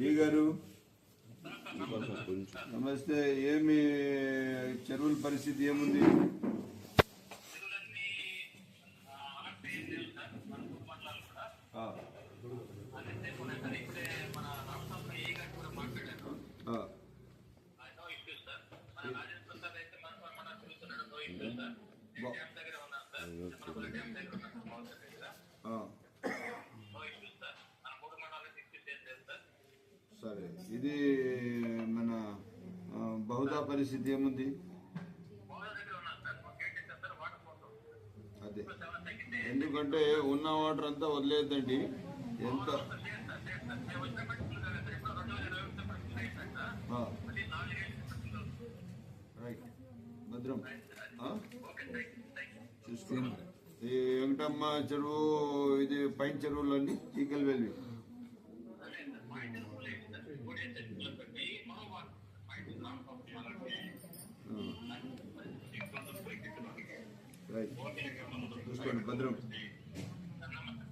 D గారు. నమస్తే ఏమి చెరువుల పరిస్థితి ఏముంది? సరే. ఇది మన బహుదా పరిస్థితి ఏముంది? అదే. ఎందుకంటే ఉన్న వాటర్ అంతా వదిలేదండి ఎంత? రైట్. భద్రం. ఆ? ఈ వెంకటమ్మ చెరువు ఇది పైన చెరువులన్నీ ఈకల్ వెళ్ళి రైట్ చూసుకోండి భద్రం